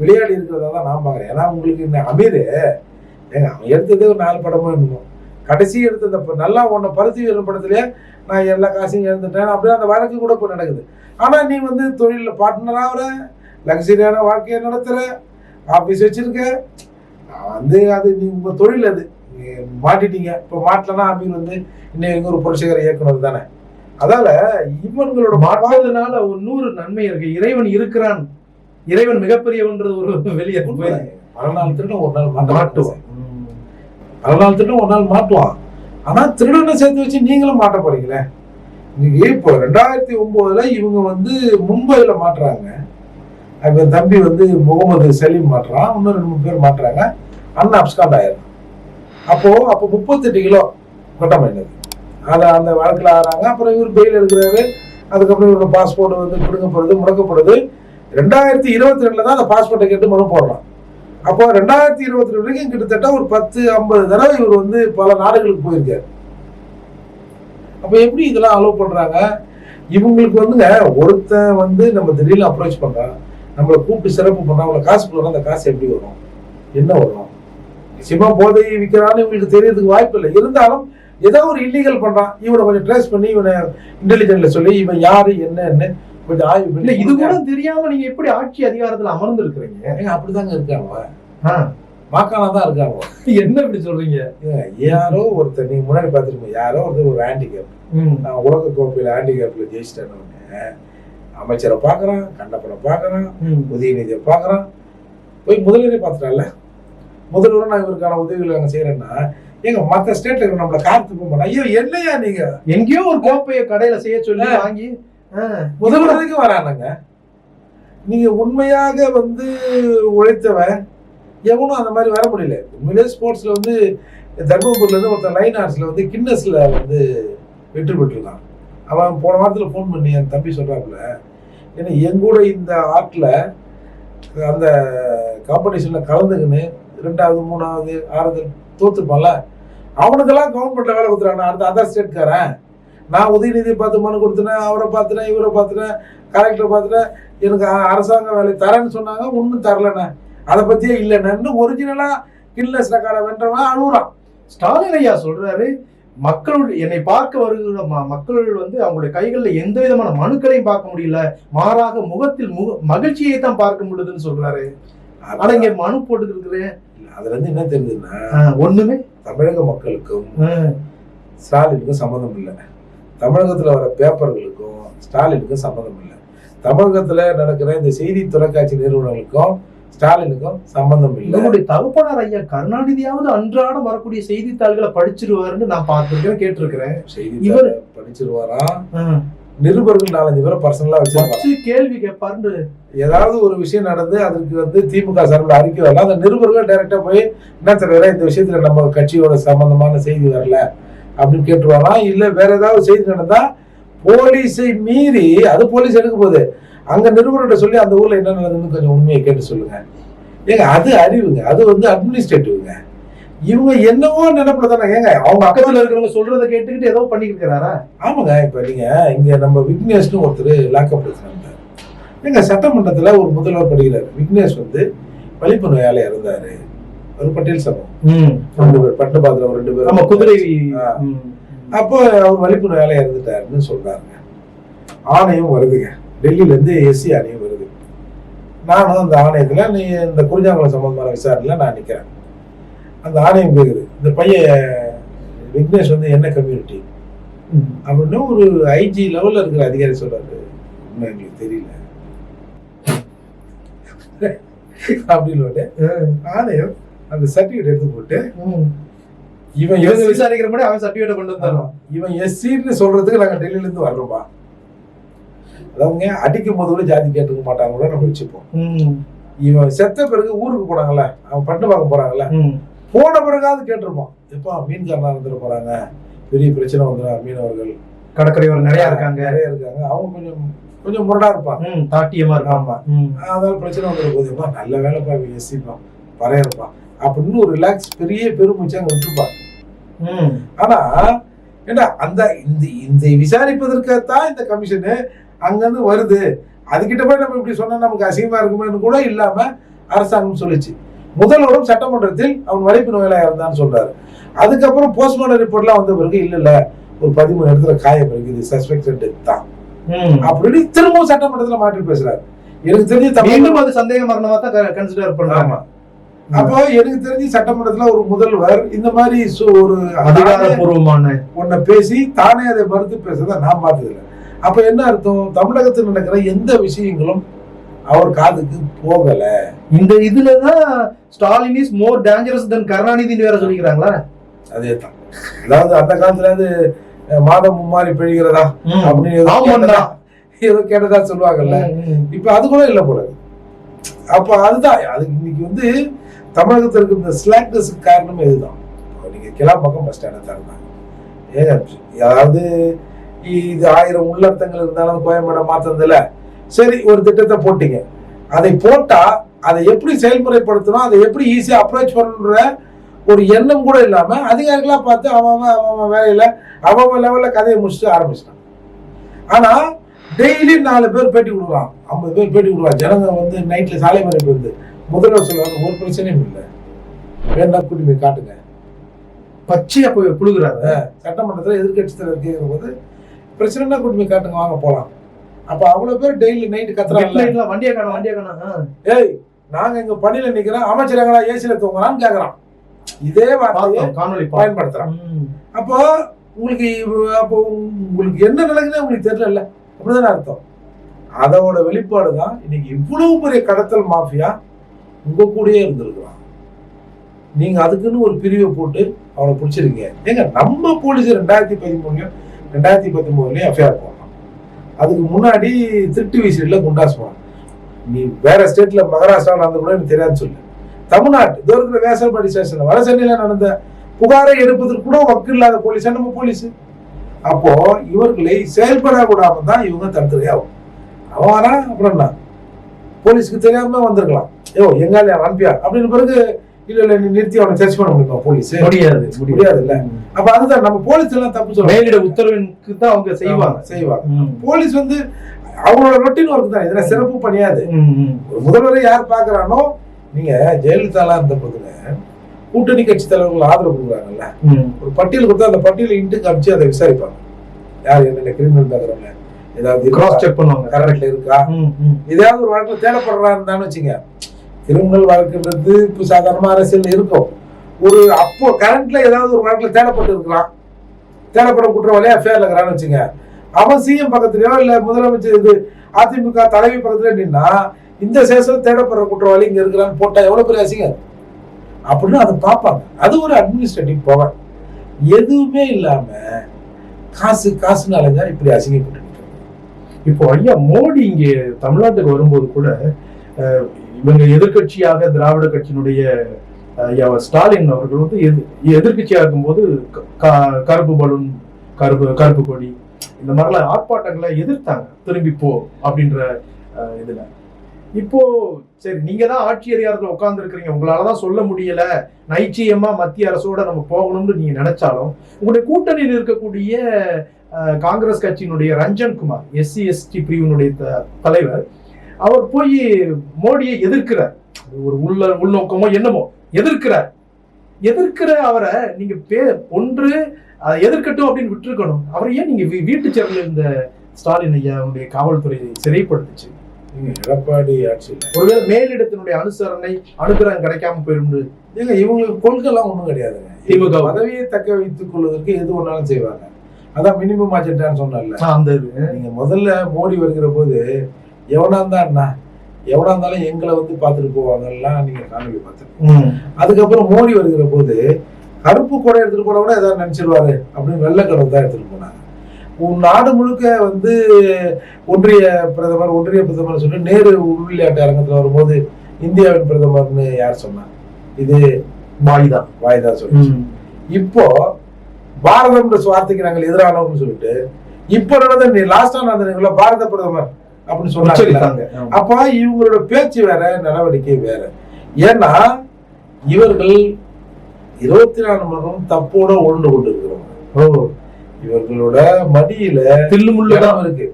விளையாடி இருக்கிறதா தான் நான் பார்க்குறேன். ஏன்னா உங்களுக்கு இந்த அமீர் ஏங்க அவன் எடுத்ததே ஒரு நாலு படமும் இருந்தோம் கடைசி எடுத்தது அப்போ நல்லா உன்னை பருத்தி வீரன் படத்துலேயே நான் எல்லா காசையும் இழந்துட்டேன். அப்படியே அந்த வழக்கு கூட இப்போ நடக்குது. ஆனால் நீ வந்து தொழிலில் பார்ட்னர் ஆகிற லக்ஸரியான வாழ்க்கையை நடத்துகிற ஆஃபீஸ் வச்சிருக்க நான் வந்து அது நீ உங்கள் தொழில் அது. மாட்டிட்டீங்க. இப்போ மாட்டலன்னா அமீர் வந்து இன்னைக்கு ஒரு புரட்சிகர இயக்குனர் தானே. அதால இவங்களோட மாற்றுவதனால ஒரு நூறு நன்மை இருக்கு. இறைவன் இருக்கிறான். இறைவன் மிகப்பெரியவன்றது ஒரு வெளியே பல நாள் திருடம் ஒரு நாள் மாட்ட மாட்டுவான். பல நாள் திருடன் ஒரு நாள் மாட்டுவான். ஆனா திருடனை சேர்த்து வச்சு நீங்களும் மாட்ட போறீங்களே? இப்போ ரெண்டாயிரத்தி ஒன்பதுல இவங்க வந்து மும்பைல மாட்டுறாங்க. அங்க தம்பி வந்து முகமது சலீம் மாட்டுறான். இன்னும் ரெண்டு மூணு பேர் மாட்டுறாங்க. அண்ணன் அப்ஸ்காண்ட் ஆயிரும் அப்போ அப்போ முப்பத்தெட்டு கிலோ கொட்டமைனது அதை அந்த வழக்கில் ஆறாங்க. அப்புறம் இவர் பெயில் எடுக்கிறாரு. அதுக்கப்புறம் இவரோட பாஸ்போர்ட் வந்து பிடுங்கப்படுது முடக்கப்படுது. ரெண்டாயிரத்தி இருபத்தி ரெண்டுல தான் அந்த பாஸ்போர்ட்டை கேட்டு மனு போடுறான் அப்போ ரெண்டாயிரத்தி இருபத்தி ரெண்டு வரைக்கும் கிட்டத்தட்ட ஒரு பத்து ஐம்பது தடவை இவர் வந்து பல நாடுகளுக்கு போயிருக்காரு. அப்போ எப்படி இதெல்லாம் அலோவ் பண்றாங்க? இவங்களுக்கு வந்துங்க ஒருத்தன் வந்து நம்ம திடீர்னு அப்ரோச் பண்றான். நம்மளை கூப்பிட்டு சிறப்பு பண்ணா அவங்களை காசு கொடுத்தா அந்த காசு எப்படி வரும்? என்ன வரும்? நிச்சயமா போதை விற்கிறான்னு இவங்களுக்கு தெரியறதுக்கு வாய்ப்பு இல்லை. இருந்தாலும் ஏதோ ஒரு இல்லீகல் பண்றான். இவனை கொஞ்சம் ட்ரேஸ் பண்ணி இவனை இன்டெலிஜென்ட்ல சொல்லி இவன் யாரு என்னன்னு கொஞ்சம் ஆய்வு இல்ல பண்ணி இது கூட தெரியாம நீங்க எப்படி ஆட்சி அதிகாரத்துல அமர்ந்து இருக்கிறீங்க அப்படிதாங்க இருக்காங்க. மாக்கானா தான் இருக்காங்க. என்ன இப்படி சொல்றீங்க? யாரோ ஒருத்தர் நீங்க முன்னாடி பார்த்துருக்கீங்க யாரோ ஒருத்தர் ஒரு ஹேண்டிகேப். நான் உலக கோப்பையில் ஹேண்டிகேப்ல ஜெயிச்சிட்டேன்னு அமைச்சரை பார்க்கறான் கண்டப்படம் பார்க்கறான். உதயநிதியை பார்க்கறான். போய் முதல்வரே பார்த்துட்டான்ல முதல்வரும் நான் இவருக்கான உதவிகள் அங்கே செய்யறேன்னா ஏங்க மற்ற ஸ்டேட்ல இருக்கிற நம்மள துப்ப மாட்டேன் ஐயோ என்னையா நீங்க? எங்கேயோ ஒரு கோப்பையை கடையில செய்ய சொல்லி வாங்கி. முதல்வருக்கு வரானுங்க. நீங்க உண்மையாக வந்து உழைத்தவன் எவனும் அந்த மாதிரி வர முடியல. உண்மையிலே ஸ்போர்ட்ஸ்ல வந்து தர்மபுரில இருந்து ஒருத்தன் லைன் ஆர்ட்ஸ்ல வந்து கின்னஸ்ல வந்து வெற்றி பெற்றிருக்கான். அவன் போன வாரத்துல ஃபோன் பண்ணி என் தம்பி சொல்றாப்புல ஏன்னா என் கூட இந்த ஆர்ட்ல அந்த காம்படிஷன்ல கலந்துக்கின்னு ரெண்டாவது மூணாவது ஆறாவது தோத்துருப்பான்ல அவனுக்கெல்லாம் கவர்மெண்ட்ல வேலை கொடுத்துறாங்க அடுத்த அதர் ஸ்டேட்காரன் நான் உதயநிதியை பார்த்து மனு கொடுத்துனேன் அவரை பார்த்துனேன் இவரை பார்த்துனேன் கலெக்டரை பார்த்துனேன் எனக்கு அரசாங்க வேலை தரேன்னு சொன்னாங்க ஒன்றும் தரலண்ணே. அதை பத்தியே இல்லைன்னு ஒரிஜினலா கின்னஸ் ரெக்கார்டை வென்றவன் அழுகுறான். ஸ்டாலின் ஐயா சொல்றாரு மக்களுடைய என்னை பார்க்க வருகிற மக்கள் வந்து அவங்களுடைய கைகள்ல எந்த விதமான மனுக்களையும் பார்க்க முடியல. மாறாக முகத்தில் முக மகிழ்ச்சியை தான் பார்க்க முடியுதுன்னு சொல்றாரு. ஆனா இங்க மனு போட்டுட்டு இருக்கிறேன். அதுல இருந்து என்ன தெரியுதுன்னா ஒண்ணுமே? தமிழக மக்களுக்கும் ஸ்டாலினுக்கும் சம்மந்தம் இல்லை. தமிழகத்துல வர பேப்பர்களுக்கும் ஸ்டாலினுக்கும் சம்மந்தம் இல்லை. தமிழகத்துல நடக்கிற இந்த செய்தி தொலைக்காட்சி நிறுவனங்களுக்கும் ஸ்டாலினுக்கும் சம்பந்தம் இல்லை. நம்முடைய தகப்பனார் ஐயா கருணாநிதியாவது அன்றாடம் வரக்கூடிய செய்தித்தாள்களை படிச்சிருவாருன்னு நான் பார்த்திருக்கிறேன் கேட்டிருக்கிறேன். செய்தி இவர்- படிச்சிருவாராம் ஆ, நிருபர்கள் நாலஞ்சு பேரை பர்சனலா வச்சு கேள்வி கேட்பாருன்னு. ஏதாவது ஒரு விஷயம் நடந்து அதுக்கு வந்து திமுக சார்பில் அறிக்கை வரல. அந்த நிருபர்கள் டைரக்டா போய் என்ன தலைவரே இந்த விஷயத்துல நம்ம கட்சியோட சம்பந்தமான செய்தி வரல? அப்படின்னு கேட்டுருவாராம் இல்ல வேற ஏதாவது செய்தி நடந்தா போலீஸை மீறி அது போலீஸ் எடுக்க போகுது. அங்க நிருபர்கிட்ட சொல்லி அந்த ஊர்ல என்ன நடந்ததுன்னு கொஞ்சம் உண்மையை கேட்டு சொல்லுங்க. ஏங்க அது அறிவுங்க. அது வந்து அட்மினிஸ்ட்ரேட்டிவ்ங்க இவங்க என்னவோ நினைப்புல தானே ஏங்க அவங்க பக்கத்துல இருக்கிறவங்க சொல்றதை கேட்டுக்கிட்டு ஏதோ பண்ணிட்டு இருக்கிறாரா ஆமாங்க இப்ப நீங்க இங்க நம்ம விக்னேஷ்னு ஒருத்தர் லாக்அப் இருந்தார் எங்க சட்டமன்றத்துல ஒரு முதல்வர் படிக்கிறார் விக்னேஷ் வந்து வலிப்பு நோயால இறந்தாரு ஒரு பட்டேல் சமம் ரெண்டு பேர் பட்டு பாத்திரம் ரெண்டு பேர் நம்ம குதிரை. அப்போ அவர் வலிப்பு நோயால இறந்துட்டாருன்னு சொல்றாங்க ஆணையம் வருதுங்க. டெல்லியில இருந்து எஸ்சி ஆணையம் வருது. நானும் அந்த ஆணையத்துல நீ இந்த குறிஞ்சாங்குளம் சம்பந்தமான விசாரணையில நான் நிக்கிறேன். அந்த ஆணையம் கேக்குது இந்த பையன் விக்னேஷ் வந்து என்ன கம்யூனிட்டி. அப்படின்னு ஒரு ஐஜி லெவல்ல இருக்கிற அதிகாரி சொல்றாரு இன்னும் எங்களுக்கு தெரியல அப்படின்னு ஆணையம் அந்த சர்டிபிகேட் எடுத்து போட்டு. இவன் இவங்க விசாரிக்கிற முன்னாடி அவன் சர்டிபிகேட் கொண்டு வந்துடணும் இவன் எஸ்சின்னு சொல்றதுக்கு நாங்க டெல்லியில இருந்து வர்றோம்பா அதாவது அடிக்கும் போது கூட ஜாதி கேட்டுக்க மாட்டாங்க கூட நம்ம வச்சுப்போம். இவன் செத்த பிறகு ஊருக்கு போனாங்கல்ல அவன் பட்டு பார்க்க போறாங்கல்ல. போன பிறகாவது கேட்டிருப்பான் எப்பா மீன்காரனா இருந்துட போறாங்க? பெரிய பிரச்சனை வந்துடும் மீனவர்கள். கடற்கரையோரம் நிறைய இருக்காங்க. நிறைய இருக்காங்க. அவங்க கொஞ்சம் கொஞ்சம் முரடா இருப்பாங்க. தாட்டியமா ம். அதனால பிரச்சனை வந்துடும் போதுப்பா நல்ல வேலைப்பா இவன் எஸ்சிப்பான் பறையறப்பான் அப்படின்னு ஒரு ரிலாக்ஸ் பெரிய பெருமூச்சு அங்க விட்டுருப்பாங்க ம். ஆனா ஏன்னா அந்த இந்த இந்த விசாரிப்பதற்காகத்தான் இந்த கமிஷனு அங்கிருந்து வருது. அதுகிட்ட போய் நம்ம இப்படி சொன்னா நமக்கு அசிங்கமா இருக்குமேன்னு கூட இல்லாம அரசாங்கம் சொல்லுச்சு. முதல்வரும் சட்டமன்றத்தில் அவன் வலிப்பு நோயில இருந்தான்னு சொல்றாரு. அதுக்கப்புறம் போஸ்ட்மார்டம் ரிப்போர்ட்லாம் வந்த பிறகு இல்ல இல்ல ஒரு பதிமூணு இடத்துல காயம் இருக்குது சஸ்பெக்டட் தான். அப்படின்னு திரும்பவும் சட்டமன்றத்துல மாற்றி பேசுறாரு. எனக்கு தெரிஞ்சு மீண்டும் அது சந்தேக மரணமா தான் கன்சிடர் பண்றாங்க. அப்போ எனக்கு தெரிஞ்சு சட்டமன்றத்துல ஒரு முதல்வர் இந்த மாதிரி ஒரு அதிகாரப்பூர்வமான உன்னை பேசி தானே அதை மறுத்து பேசுறத நான் பார்த்ததில்லை. அப்ப என்ன அர்த்தம்? தமிழகத்தில் நடக்கிற எந்த விஷயங்களும் அவர் காதுக்கு போகல. இந்த இதுலதான் Stalin is more dangerous than கருணாநிதினு வேற சொல்லிக்கிறாங்களா? அதே தான் அதாவது அந்த காலத்துல இருந்து மாதம் மும்மாறி பிழிகிறதா அப்படின்னு ஏதோ. கேட்டதா- சொல்லுவாங்கல்ல. இப்ப அது கூட இல்ல போல. அப்ப அதுதான் அது இன்னைக்கு வந்து தமிழகத்துல இருக்க இந்த ஸ்லாக்னஸுக்கு காரணம் இதுதான். நீங்க கிளா பக்கம் பஸ் ஸ்டாண்டை திறந்தாங்க ஏங்க அதாவது இது ஆயிரம் உள்ளர்த்தங்கள் இருந்தாலும் கோயம்பேடை மாத்ததில்ல சரி ஒரு திட்டத்தை போட்டீங்க. அதை போட்டா அதை எப்படி செயல்முறைப்படுத்தணும் அதை எப்படி ஈஸியா அப்ரோச் பண்ணுற ஒரு எண்ணம் கூட இல்லாம அதிகாரிகளா பார்த்து அவன் அவன் வேலையில அவன் லெவல்ல கதையை முடிச்சுட்டு ஆரம்பிச்சிட்டான் ஆனா டெய்லி நாலு பேர் பேட்டி கொடுக்குறான். ஐம்பது பேர் பேட்டி கொடுக்குறான். ஜனங்க வந்து நைட்ல சாலை மறைப்பு வந்து முதல்வர் சொல்லுவாங்க ஒரு பிரச்சனையும் இல்லை. வேண்டாம் கூட்டி போய் காட்டுங்க. பச்சையா போய் புழுகுறாரு சட்டமன்றத்தில் எதிர்கட்சி தலைவர் கேட்கும் போது பிரச்சனைனா கூட்டி போய் காட்டுங்க வாங்க போலாம். அப்ப அவ்வளவு பேர் டெய்லி நைட்டு கத்துறாங்கல்ல. வண்டியா காணும் வண்டியா காணும். ஏய் நாங்க எங்க பணியில நிக்கிறோம் அமைச்சர் எங்களா ஏசியில தூங்குறான்னு கேக்குறான் இதே வார்த்தையை காணொலி ம். அப்போ உங்களுக்கு அப்போ உங்களுக்கு என்ன நடக்குதுன்னு உங்களுக்கு தெரியல அப்படிதானே அர்த்தம். அதோட வெளிப்பாடு தான் இன்னைக்கு இவ்வளவு பெரிய கடத்தல் மாஃபியா உங்க கூடயே இருந்திருக்கிறான். நீங்க அதுக்குன்னு ஒரு பிரிவை போட்டு அவனை பிடிச்சிருக்கீங்க. ஏங்க நம்ம போலீஸ் ரெண்டாயிரத்தி பதிமூணுலயும் ரெண்டாயிரத்தி பத்தொன்பதுலயும் எஃப்ஐஆர் போடலாம் அதுக்கு முன்னாடி திருட்டு விசிறில குண்டாஸ் போனான் நீ வேற ஸ்டேட்ல மகாராஷ்டிரா நடந்த கூட எனக்கு தெரியாது சொல்லு. தமிழ்நாட்டு இதோ இருக்கிற வேசல்பாடி ஸ்டேஷன்ல வட சென்னையில நடந்த புகாரை எடுப்பதற்கு கூட வக்கு இல்லாத போலீஸ். நம்ம போலீஸ்? அப்போ இவர்களை செயல்பட விடாம தான் இவங்க தடுத்துறையாகும் அவன் வரான் அப்புறம் என்ன? போலீஸ்க்கு தெரியாம வந்திருக்கலாம். ஐயோ எங்கால அனுப்பியா? அப்படின்னு பிறகு இல்ல இல்ல நீ நிறுத்தி அவனை சர்ச் பண்ண முடியுமா போலீஸ்? முடியாது முடியாது. இல்ல அப்ப அதுதான் நம்ம போலீஸ் எல்லாம் தப்பு சொல்றோம் மேலிட உத்தரவிற்கு தான் அவங்க செய்வாங்க. செய்வாங்க. போலீஸ் வந்து அவங்களோட ரொட்டீன் ஒர்க் தான். இதுல சிறப்பு பணியாது. முதல்வரை யார் பாக்குறானோ நீங்க ஜெயலலிதாலாம் இருந்த போதுல கூட்டணி கட்சி தலைவர்கள் ஆதரவு கொடுக்குறாங்கல்ல. ஒரு பட்டியல் கொடுத்தா அந்த பட்டியலை இன்ட்டு காமிச்சு அதை விசாரிப்பாங்க. யார் என்னென்ன கிரிமினல் பேக்ரவுண்ட்ல ஏதாவது கிராஸ் செக் பண்ணுவாங்க. கரண்ட்ல இருக்கா. ஏதாவது ஒரு வழக்கில் தேடப்படுறா இருந்தான்னு வச்சுங்க. கிரிமினல் வழக்குன்றது இப்போ சாதாரணமா அரசியல் இருக்கும். ஒரு அப்போ கரண்ட்ல ஏதாவது ஒரு வழக்கில் தேடப்பட்டு இருக்கலாம் தேடப்பட குற்றவாளியா அஃபேர்ல இருக்கிறான்னு வச்சுங்க. அவன் சிஎம் பக்கத்துலயோ இல்ல முதலமைச்சர் இது அதிமுக தலைவி பக்கத்துல நின்னா இந்த சேஷம் தேடப்படுற குற்றவாளி இங்க இருக்கிறான்னு போட்டா எவ்வளவு பெரிய அசிங்கம்? அப்படின்னு அதை பார்ப்பாங்க. அது ஒரு அட்மினிஸ்ட்ரேட்டிவ் பவர் எதுவுமே இல்லாம காசு காசுன்னு அலைஞ்சா இப்படி அசிங்கப்பட்டு இப்போ ஐயா மோடி இங்கே தமிழ்நாட்டுக்கு வரும்போது கூட இவங்க எதிர்க்கட்சியாக திராவிட கட்சியினுடைய ஸ்டாலின் அவர்கள் வந்து எதிர்கட்சியாக இருக்கும்போது க- க- கருப்பு பலூன் கருப்பு கருப்பு கொடி இந்த மாதிரிலாம் ஆர்ப்பாட்டங்களை எதிர்த்தாங்க. திரும்பி போ அப்படின்ற இதுல. இப்போ சரி நீங்க தான் ஆட்சி அதிகாரத்தில் உட்கார்ந்து இருக்கிறீங்க உங்களாலதான் சொல்ல முடியல. நைச்சியமா மத்திய அரசோட நம்ம போகணும்னு நீங்க நினைச்சாலும் உங்களுடைய கூட்டணியில் இருக்கக்கூடிய காங்கிரஸ் கட்சியினுடைய ரஞ்சன் குமார் எஸ்சி எஸ்டி பிரிவினுடைய த- தலைவர் அவர் போய் மோடியை எதிர்க்கிறார். ஒரு உள்ள உள்நோக்கமோ என்னமோ எதிர்க்கிறார். எதிர்க்கிற அவரை நீங்க பே ஒன்று அதை எதிர்க்கட்டும் அப்படின்னு விட்டுருக்கணும். அவரை ஏன் நீங்க வீட்டு சிறையில் இருந்த ஸ்டாலின் ஐயாவுடைய காவல்துறை சிறைப்படுத்துச்சு? எடப்பாடி ஆட்சியில் ஒருவேளை மேலிடத்தினுடைய அனுசரணை அனுகிரகம் கிடைக்காம போயிருந்து ஏங்க இவங்களுக்கு கொள்கை எல்லாம் ஒண்ணும் கிடையாதுங்க. திமுக. இவங்க பதவியை தக்க வைத்துக் கொள்வதற்கு எது ஒன்னாலும் செய்வாங்க. அதான் மினிமம் அஜெண்டான்னு சொன்னல அந்த இது. நீங்க முதல்ல மோடி வருகிற போது எவனா இருந்தா எவனா இருந்தாலும் எங்களை வந்து பார்த்துட்டு போவாங்கலாம் நீங்க காணொலி பார்த்துருக்கீங்க. அதுக்கப்புறம் மோடி வருகிற போது கருப்பு கொடை எடுத்துட்டு போன கூட ஏதாவது நினைச்சிருவாரு அப்படின்னு வெள்ளை கடவுள் தான் எடுத்துட்டு போனாங்க. நாடு முழுக்க வந்து ஒன்றிய பிரதமர் ஒன்றிய பிரதமர் சொல்லி நேரு உள்விளையாட்டு அரங்கத்துல வரும்போது இந்தியாவின் பிரதமர்னு யார் சொன்னா? இது வாய்தான் வாய்தா சொல்லி. இப்போ பாரதம்ன்ற வார்த்தைக்கு நாங்கள் எதிரானவங்க சொல்லிட்டு இப்போ நடந்த லாஸ்டா நடந்த பாரத பிரதமர் அப்படின்னு சொன்னாங்க. அப்ப இவங்களோட பேச்சு வேற நடவடிக்கை வேற. ஏன்னா இவர்கள் இருபத்தி நாலு மணி நேரம் தப்போட உருண்டு கொண்டு இருக்கிறவங்க ஓ. இவர்களோட மடியில தில்லு முள்ளுதான் இடம் இருக்கு.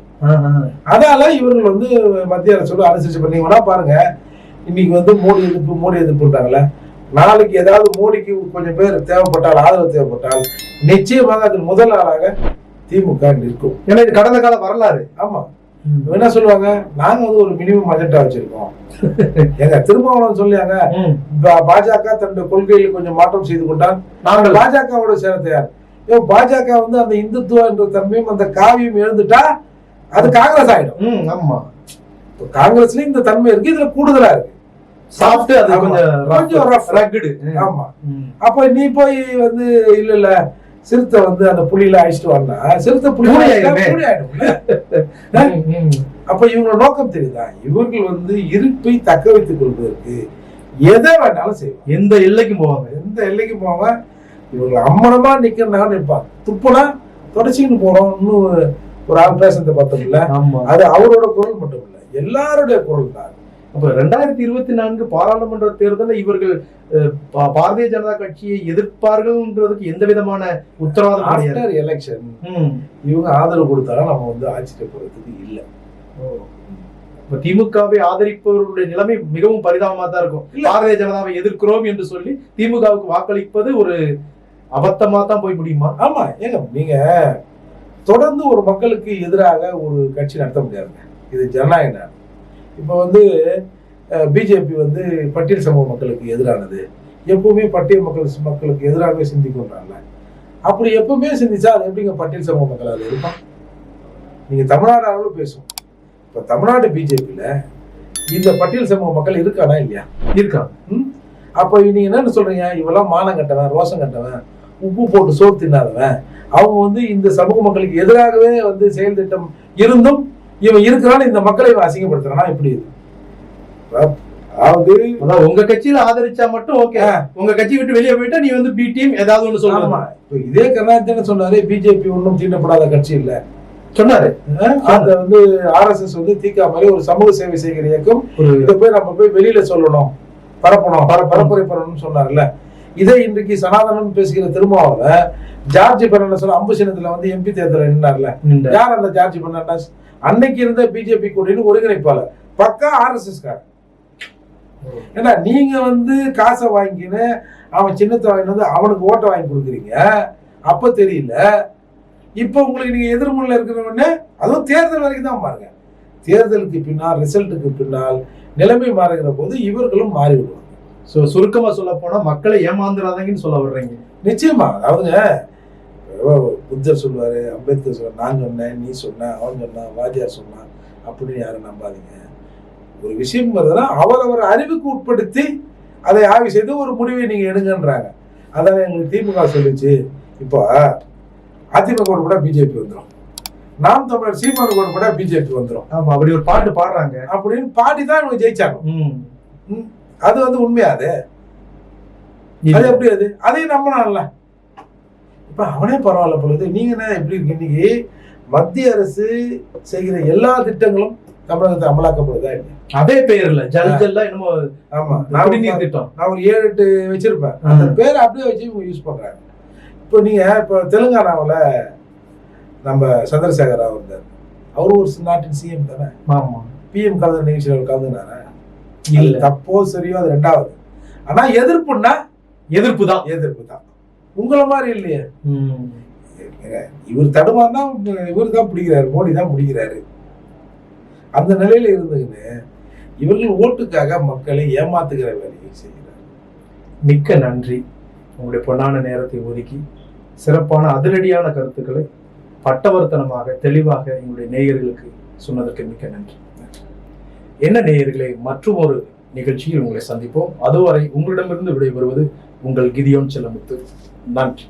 அதனால இவர்கள் வந்து மத்திய அரசோட அனுசரிச்சு பண்ணீங்கன்னா பாருங்க இன்னைக்கு வந்து மோடி எதிர்ப்பு மோடி எதிர்ப்புட்டாங்கல்ல நாளைக்கு ஏதாவது மோடிக்கு கொஞ்சம் பேர் தேவைப்பட்டால் ஆதரவு தேவைப்பட்டால் நிச்சயமாக அதில் முதல் ஆளாக திமுக நிற்கும். ஏன்னா இது கடந்த கால வரலாறு. ஆமா. என்ன சொல்லுவாங்க? நாங்க வந்து ஒரு மினிமம் அஜெண்டா வச்சிருக்கோம். எங்க திருமாவளவன் சொல்லியாங்க பாஜக தன்னுடைய கொள்கையில் கொஞ்சம் மாற்றம் செய்து கொண்டால் நாங்கள். பாஜகவோட சேர தயார். பாஜக வந்து அந்த இந்துத்துவ என்ற தன்மையும் அந்த காவியம் எழுந்துட்டா அது காங்கிரஸ் ஆயிடும். ஆமா. இப்போ காங்கிரஸ்லயும் இந்த தன்மை இருக்கு இதுல கூடுதலா இருக்கு. சாப்பிட்டு அது. கொஞ்சம் ஆமா. அப்ப நீ போய் வந்து இல்ல இல்ல. சிறுத்தை வந்து அந்த புலியில அழிச்சிட்டு வந்தா சிறுத்தை புலி ஆயிடுமே. அப்ப இவங்க நோக்கம் தெரியுதா? இவர்கள் வந்து இருப்பை தக்க வைத்துக் கொள்வதற்கு எதை வேணாலும் செய்வாங்க. எந்த எல்லைக்கும் போவாங்க எந்த எல்லைக்கு போவாங்க இவங்க அம்மனமா நிக்கிறனால நிற்பாங்க துப்புனா தொடச்சிக்கிட்டு போறோம். இன்னும் ஒரு ஆள் பேசுறத பார்த்தோம்ல ஆமா. அது அவரோட குரல் மட்டும் இல்ல. எல்லாருடைய குரல் தான் அப்ப ரெண்டாயிரத்தி இருபத்தி நான்கு பாராளுமன்ற தேர்தலில் இவர்கள் பாரதிய ஜனதா கட்சியை எதிர்ப்பார்கள்ன்றதுக்கு எந்த விதமான உத்தரவாதம் எலெக்ஷன் ம். இவங்க ஆதரவு கொடுத்தாலும் நம்ம வந்து ஆட்சிக்கு போறதுக்கு இல்ல. இப்ப திமுகவை ஆதரிப்பவர்களுடைய நிலைமை மிகவும் பரிதாபமா தான் இருக்கும். பாரதிய ஜனதாவை எதிர்க்கிறோம் என்று சொல்லி திமுகவுக்கு வாக்களிப்பது ஒரு அபத்தமா தான் போய் முடியுமா? ஆமா ஏங்க நீங்க தொடர்ந்து ஒரு மக்களுக்கு எதிராக ஒரு கட்சி நடத்த முடியாதுங்க. இது ஜனநாயக இப்போ வந்து பிஜேபி வந்து பட்டியல் சமூக மக்களுக்கு எதிரானது. எப்பவுமே பட்டியல் மக்கள் மக்களுக்கு எதிராகவே சிந்திக்கின்றாங்க அப்படி எப்பவுமே சிந்திச்சா அது எப்படிங்க பட்டியல் சமூக மக்கள் அது இருப்பான் நீங்கள் தமிழ்நாடு அளவில் பேசும். இப்போ தமிழ்நாடு பிஜேபியில் இந்த பட்டியல் சமூக மக்கள் இருக்கானா இல்லையா? இருக்காங்க ம்? அப்போ நீங்கள் என்னென்னு சொல்கிறீங்க இவெல்லாம் மானம் கட்டவன் ரோசம் கட்டவன் உப்பு போட்டு சோறு தின்னாதவன். அவங்க வந்து இந்த சமூக மக்களுக்கு எதிராகவே வந்து செயல் திட்டம் இருந்தும் இவன் இருக்கிறான் இந்த மக்களை இவன் அசிங்கப்படுத்துறானா? எப்படி அதாவது உங்க கட்சியில ஆதரிச்சா மட்டும் ஓகே. உங்க கட்சி விட்டு வெளியே போயிட்டா நீ வந்து பி டீம் ஏதாவது ஒண்ணு ஆமா. சொல்லலாமா இப்ப இதே கருணாநிதி சொன்னாரு பிஜேபி ஒன்றும் தீண்டப்படாத கட்சி இல்ல. சொன்னாரு. அந்த வந்து ஆர்எஸ்எஸ் வந்து தீக்கா மாதிரி ஒரு சமூக சேவை செய்கிற இயக்கம். இதை போய் நம்ம போய் வெளியில சொல்லணும். பரப்பணும். பர பரப்புரை பண்ணணும்னு சொன்னார்ல. இதே இன்றைக்கு சனாதனம் பேசுகிற திருமாவளவ ஜார்ஜ் பெர்னாண்டஸ் சொல்ல அம்பு சின்னத்துல வந்து எம்பி தேர்தல் நின்னார்ல. யார் அந்த ஜார்ஜ் பெர்னாண்டஸ் அன்னைக்கு இருந்த பிஜேபி கூட்டணி ஒருங்கிணைப்பாளர். பக்கா ஆர்எஸ்எஸ் கார் ஏன்னா நீங்க வந்து காசை வாங்கின்னு அவன் சின்னத்தை வாங்கிட்டு வந்து அவனுக்கு ஓட்டை வாங்கி கொடுக்குறீங்க. அப்ப தெரியல. இப்ப உங்களுக்கு நீங்க எதிர்முனையில் இருக்கிறவொடனே அதுவும் தேர்தல் வரைக்கும் தான் பாருங்க. தேர்தலுக்கு பின்னால் ரிசல்ட்டுக்கு பின்னால் நிலைமை மாறுகிற போது இவர்களும் மாறி விடுவாங்க சோ சுருக்கமா சொல்ல போனா மக்களை ஏமாந்துடாதீங்கன்னு சொல்ல வர்றீங்க. நிச்சயமா. அதாவதுங்க புத்தர் சொல்லுவாரு அம்பேத்கர் சொல்லுவார் நான் சொன்னேன் நீ சொன்ன அவன் சொன்னான் வாத்தியார் சொன்னான் அப்படின்னு யாரும் நம்பாதீங்க. ஒரு விஷயம் வருதுன்னா அவரவர் அறிவுக்கு உட்படுத்தி அதை ஆய்வு செய்து ஒரு முடிவை நீங்க எடுங்கன்றாங்க. அதான் எங்களுக்கு திமுக சொல்லுச்சு. இப்போ அதிமுக கூட பிஜேபி வந்துடும் நாம் தமிழர் சீமானு கூட கூட பிஜேபி வந்துடும் ஆமா அப்படி ஒரு பாட்டு பாடுறாங்க. அப்படின்னு பாடி தான் இவங்க ஜெயிச்சாங்க. ம். அது வந்து உண்மையா அது? இல்ல. அது எப்படி அது? அதையும் நம்பலாம்ல இப்ப அவனே பரவாயில்ல பொழுது நீங்க என்ன எப்படி இருக்கு இன்னைக்கு மத்திய அரசு செய்கிற எல்லா திட்டங்களும் தமிழகத்தை அமலாக்கப்படுதா அதே பெயர்ல ஜல் ஜல்லா என்னமோ ஆமா. நான் குடிநீர் திட்டம். நான் ஒரு ஏழு எட்டு வச்சிருப்பேன். அந்த. பேரை அப்படியே வச்சு இவங்க யூஸ் பண்றாங்க. இப்போ நீங்க இப்போ தெலுங்கானாவுல நம்ம சந்திரசேகர் ராவ் இருந்தார். அவரும் ஒரு நாட்டின் சிஎம் தானே? ஆமா. பிஎம் கலந்து நிகழ்ச்சியில் கலந்துனாரா? இல்ல. தப்போ சரியோ அது ரெண்டாவது. ஆனா எதிர்ப்புன்னா எதிர்ப்பு தான். எதிர்ப்பு தான். உங்களை மாதிரி இல்லையே. ம். இவர் தடுமாறினா இவர் தான் பிடிக்கிறாரு மோடி தான் பிடிக்கிறாரு. அந்த நிலையில இருந்துக்கிட்டு இவர்கள் ஓட்டுக்காக மக்களை ஏமாத்துகிற வேலையை செய்கிறார். மிக்க நன்றி. உங்களுடைய பொன்னான நேரத்தை ஒதுக்கி சிறப்பான அதிரடியான கருத்துக்களை பட்டவர்த்தனமாக தெளிவாக எங்களுடைய நேயர்களுக்கு சொன்னதற்கு மிக்க நன்றி. என்ன நேயர்களை மற்றும் ஒரு நிகழ்ச்சியில் உங்களை சந்திப்போம். அதுவரை உங்களிடமிருந்து விடைபெறுவது உங்கள் கிதியோன் செல்லமுத்து. நன்றி